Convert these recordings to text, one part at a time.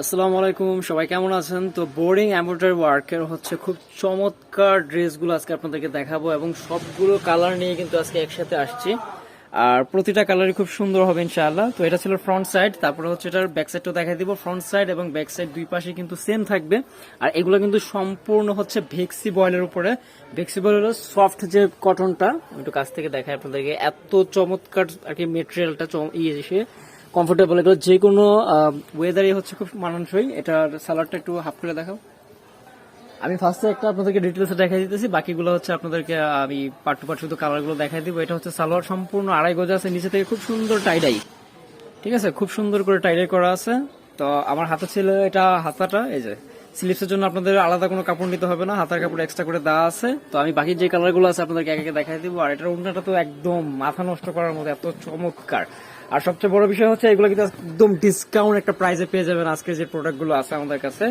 আসসালামু আলাইকুম, সবাই কেমন আছেন? তো বোর্ডিং এম্ব্রয়ডারি ওয়ার্কের হচ্ছে খুব চমৎকার ড্রেসগুলো আজকে আপনাদেরকে দেখাবো এবং সবগুলো কালার নিয়ে কিন্তু আজকে একসাথে আসছি। আর প্রতিটা কালারই খুব সুন্দর হবে ইনশাআল্লাহ। তো এটা ছিল ফ্রন্ট সাইড, তারপরে হচ্ছে এটার ব্যাক সাইডটাও দেখাই দিব। ফ্রন্ট সাইড এবং ব্যাক সাইড দুই পাশে কিন্তু সেম থাকবে। আর এগুলো কিন্তু সম্পূর্ণ হচ্ছে ভেক্সি বয়েলের উপরে। ভেক্সি বয়েল হলো সফট যে কটনটা, একটু কাছ থেকে দেখায় আপনাদেরকে। এত চমৎকার আর কি মেটেরিয়ালটা ইয়ে কমফোর্টেবল এগুলো যে কোনো ওয়েদারে হচ্ছে খুব মানানসই। এটার সালাডটা একটু হাফ করে দেখাও। আমি ফার্স্টে একটা আপনাদেরকে ডিটেলসে দেখাই দিতেছি। বাকিগুলো হচ্ছে আপনাদেরকে আমি পার্ট টু পার্ট শুধু কালারগুলো দেখাই দিব। এটা হচ্ছে সালোয়ার সম্পূর্ণ আড়াই গজ আছে। নিচে থেকে খুব সুন্দর টাইডাই ঠিক আছে? খুব সুন্দর করে টাইডাই করা আছে। তো আমার হাতে ছিল এটা হাতাটা, এই যে স্লিপসের জন্য আপনাদের আলাদা কোনো কাপড় নিতে হবে না। হাতার কাপড় এক্সট্রা করে দেওয়া আছে। তো আমি বাকি যে কালারগুলো আছে আপনাদেরকে একে একে দেখাই দিব। আর এটার উন্নাটা তো একদম মাথা নষ্ট করার মতো, এত চমৎকার। আর সবচেয়ে বড় বিষয় হচ্ছে এগুলো কিন্তু একদম ডিসকাউন্ট একটা প্রাইসে পেয়ে যাবেন আজকে যে প্রোডাক্টগুলো আছে আমাদের কাছে,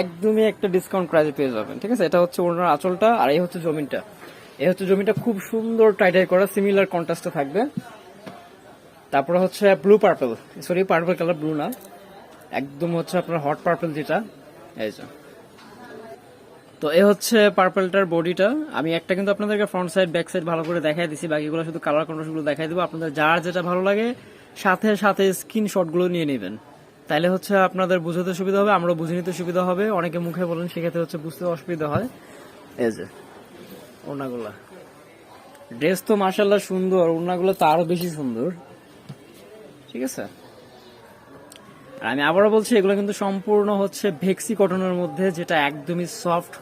একদমই একটা ডিসকাউন্ট প্রাইসে পেয়ে যাবেন, ঠিক আছে? এটা হচ্ছে ওনার আঁচলটা আর এই হচ্ছে জমিনটা এই হচ্ছে জমিটা খুব সুন্দর টাইটাই করা সিমিলার কন্ট্রাস্টে থাকবে। তারপরে হচ্ছে blue purple sorry purple colour blue না। একদম হচ্ছে আপনার হট পার্পল যেটা, এই যে। তো এ হচ্ছে পার্পলটার বডিটা। আমি একটা কিন্তু আপনাদেরকে ফ্রন্ট সাইড ব্যাক সাইড ভালো করে দেখাই দিছি, বাকিগুলো শুধু কালার কন্ট্রাস্টগুলো দেখাই দিব। আপনাদের যার যেটা ভালো লাগে সাথে সাথে স্ক্রিনশটগুলো নিয়ে নেবেন। তাইলে হচ্ছে আপনাদের বুঝতে সুবিধা হবে আমরা বুঝে নিতে সুবিধা হবে। অনেকে মুখে বলেন, সেক্ষেত্রে হচ্ছে বুঝতে অসুবিধা হয়। এই যে ওনাগুলা ড্রেস তো মার্শাল্লাহ সুন্দর ওনাগুলো তো আরও বেশি সুন্দর। ঠিক আছে? আর আমি আবারও বলছি, এগুলো কিন্তু সম্পূর্ণ হচ্ছে ভেক্সি কটনের মধ্যে, যেটা একদমই সফট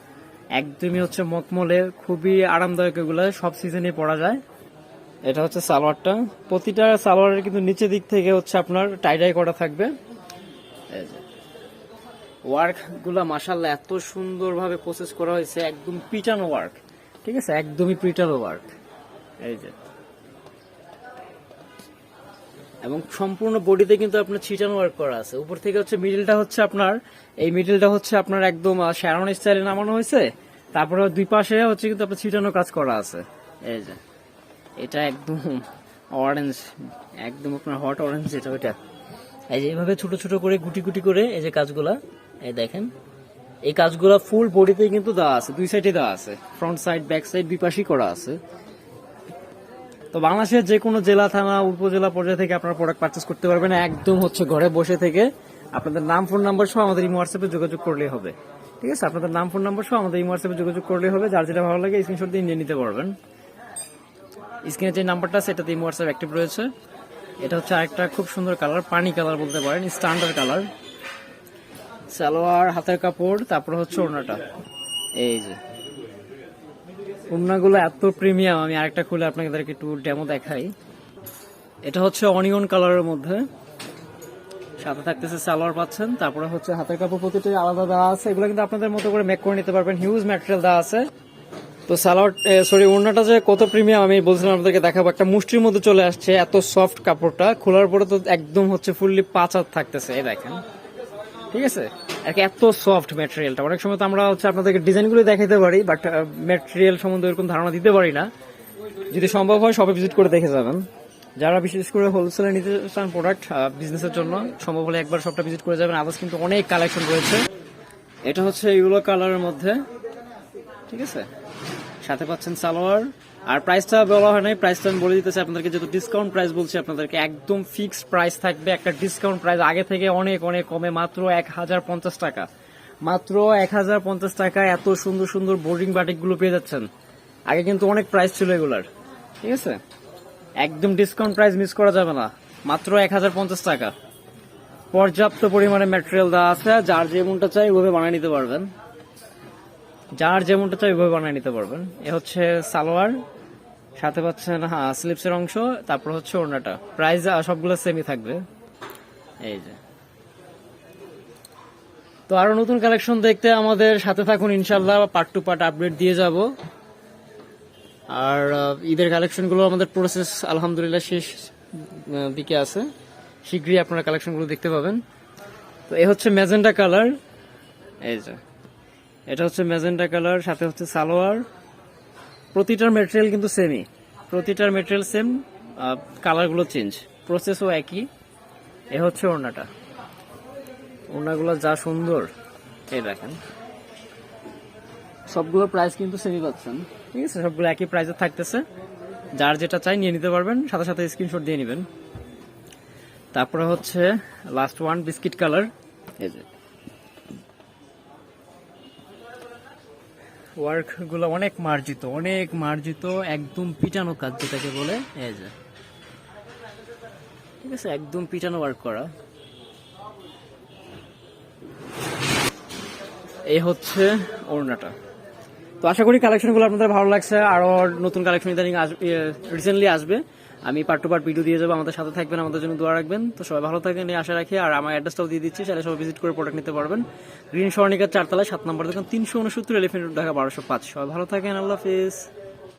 একদমই হচ্ছে মকমলে খুবই আরামদায়ক এগুলো, সব সিজনে পরা যায়। এটা হচ্ছে সালোয়ারটা। প্রতিটা সালোয়ারের কিন্তু নিচের দিক থেকে হচ্ছে আপনার টাইডাই করা থাকবে। ওয়ার্কগুলা মাসাল্লাহ এত সুন্দরভাবে প্রসেস করা হয়েছে, একদম পিটানো ওয়ার্ক ঠিক আছে? একদমই পিটানো ওয়ার্ক এই যে। এবং সম্পূর্ণ বডিতে কিন্তু আপনার ছিটানো ওয়ার্ক করা আছে। উপর থেকে হচ্ছে মিডিলটা হচ্ছে আপনার, এই মিডিলটা হচ্ছে আপনার একদম শ্যারন স্টাইলে নামানো হয়েছে। তারপরে দুই পাশে হচ্ছে কিন্তু আপনার ছিটানো কাজ করা আছে। এই যে। এটা একদম অরেঞ্জ একদম আপনার হট অরেঞ্জ যেটা ওইটা। এই যে এইভাবে ছোট ছোট করে, গুটি গুটি করে এই যে কাজগুলা, এই দেখেন। এই কাজগুলা ফুল বডিতেই কিন্তু দেওয়া আছে, দুই সাইডে দেওয়া আছে। ফ্রন্ট সাইড ব্যাক সাইড দুই পাশেই করা আছে। তো বাংলাদেশের যে কোনো জেলা, থানা, উপজেলা পর্যায়ে থেকে আপনারা প্রোডাক্ট পারচেস করতে পারবেন। একদম হচ্ছে ঘরে বসে থেকে আপনাদের নাম ফোন নাম্বার সহ আমাদের ইমো হোয়াটসঅ্যাপে যোগাযোগ করলেই হবে। ঠিক আছে? আপনাদের নাম ফোন নাম্বার সহ আমাদের ইমো হোয়াটসঅ্যাপে যোগাযোগ করলেই হবে। যার যেটা ভালো লাগে স্ক্রিনশট দিয়ে নিয়ে নিতে পারবেন। স্ক্রিনে যে নাম্বারটা আছে সেটাতে ইমো হোয়াটসঅ্যাপ অ্যাক্টিভ রয়েছে। এটা হচ্ছে আরেকটা খুব সুন্দর কালার পানি কালার বলতে পারেন স্ট্যান্ডার্ড কালার সালোয়ার, হাতের কাপড়, তারপর হচ্ছে ওড়নাটা। এই যে। ওড়নাগুলো এত প্রিমিয়াম আমি আরেকটা খুলে আপনাদেরকে একটু ডেমো দেখাই। এটা হচ্ছে অনিয়ন কালারের মধ্যে। সাথে থাকতেছে সালোয়ার পাচ্ছেন, তারপরে হচ্ছে হাতের কাপড় প্রতিটি আলাদা দেওয়া আছে। এগুলো কিন্তু আপনাদের মতো করে মেক করে নিতে পারবেন। হিউজ ম্যাটেরিয়াল দেওয়া আছে। তো সালোয়ার সরি ওড়নাটা যে কত প্রিমিয়াম আমি বলছিলাম আপনাদেরকে দেখাবো। একটা মুষ্টির মধ্যে চলে আসছে এত সফট কাপড়টা। খোলার পরে তো একদম হচ্ছে ফুললি পাঁচ হাত থাকতেছে, এই দেখেন। ঠিক আছে? আর এত সফট ম্যাটেরিয়ালটা অনেক সময় তো আমরা হচ্ছে আপনাদেরকে ডিজাইনগুলো দেখাতে পারি বাট ম্যাটেরিয়াল সম্বন্ধে এরকম ধারণা দিতে পারি না। যদি সম্ভব হয় সবাই ভিজিট করে দেখে যাবেন। যারা বিশেষ করে হোলসেলে নিতে চান প্রোডাক্ট বিজনেসের জন্য, সম্ভব হলে একবার সবটা ভিজিট করে যাবেন। আদার্স কিন্তু অনেক কালেকশন রয়েছে। এটা হচ্ছে ইউলো কালারের মধ্যে। ঠিক আছে? সাথে পাচ্ছেন সালোয়ার। আর প্রাইসটা বলা হয় নাই প্রাইসটা আমি বলে দিতেছি আপনাদেরকে, যেহেতু ডিসকাউন্ট প্রাইস বলছি আপনাদেরকে, একদম ফিক্সড প্রাইস থাকবে, একটা ডিসকাউন্ট প্রাইস আগে থেকে অনেক অনেক কমে, মাত্র এক হাজার পঞ্চাশ টাকা। মাত্র এক হাজার পঞ্চাশ টাকা এত সুন্দর সুন্দর বোর্ডিং বাটিকগুলো পেয়ে যাচ্ছেন। আগে কিন্তু অনেক প্রাইস ছিল এগুলার, ঠিক আছে? একদম ডিসকাউন্ট প্রাইস মিস করা যাবে না, মাত্র এক হাজার পঞ্চাশ টাকা। পর্যাপ্ত পরিমাণে ম্যাটেরিয়াল দেওয়া আছে যার যেমনটা চাই ওভাবে বানিয়ে নিতে পারবেন। যার যেমনটা চাই ওইভাবে বানিয়ে নিতে পারবেন। এ হচ্ছে সালোয়ার, সাথে পাচ্ছেন হ্যাঁ স্লিপসের অংশ, তারপর হচ্ছে ওড়নাটা। প্রাইস সবগুলো সেমই থাকবে। এই যে। তো আরও নতুন কালেকশন দেখতে আমাদের সাথে থাকুন ইনশাল্লাহ পার্ট টু পার্ট আপডেট দিয়ে যাব। আর ঈদের কালেকশনগুলো আমাদের প্রসেস আলহামদুলিল্লাহ শেষ দিকে আছে। শীঘ্রই আপনারা কালেকশনগুলো দেখতে পাবেন। তো এ হচ্ছে ম্যাজেন্টা কালার। এই যে। এটা হচ্ছে ম্যাজেন্টা কালার, সাথে হচ্ছে সালোয়ার। প্রতিটার মেটেরিয়াল কিন্তু সেমই প্রতিটার মেটেরিয়াল সেম কালারগুলো চেঞ্জ প্রসেসও একই। এ হচ্ছে ওড়নাটা। ওনাগুলো যা সুন্দর। এই দেখেন। সবগুলো প্রাইস কিন্তু সেমই পাচ্ছেন। ঠিক আছে, সবগুলো একই প্রাইসে থাকতেছে। যার যেটা চাই নিয়ে নিতে পারবেন, সাথে সাথে স্ক্রিনশট দিয়ে নেবেন। তারপরে হচ্ছে লাস্ট ওয়ান বিস্কিট কালার এই যে। ওয়ার্কগুলো অনেক মার্জিত অনেক মার্জিত, একদম পিটানো কাজ যেটাকে বলে। এই যে। ঠিক আছে, একদম পিটানো ওয়ার্ক করা। এই হচ্ছে অরুণাটা তো আশা করি কালেকশনগুলো আপনাদের ভালো লাগছে। আরও নতুন কালেকশন ইদানিং রিসেন্টলি আসবে। আমি পার্ট টু পার্ট ভিডিও দিয়ে যাব, আমাদের সাথে থাকবেন, আমাদের জন্য দোয়া রাখবেন। তো সবাই ভালো থাকেন, এই আশা রাখি। আর আমার অ্যাড্রেসটাও দিয়ে দিচ্ছি সেটা সবাই ভিজিট করে প্রোডাক্ট নিতে পারবেন। গ্রিন স্বর্ণিকার চারতলায়, সাত নম্বর দোকান, তিনশো উনসত্তর এলিফেন্ট ঢাকা বারোশো পাঁচ। সবাই ভালো থাকেন, আল্লাহ হাফিজ।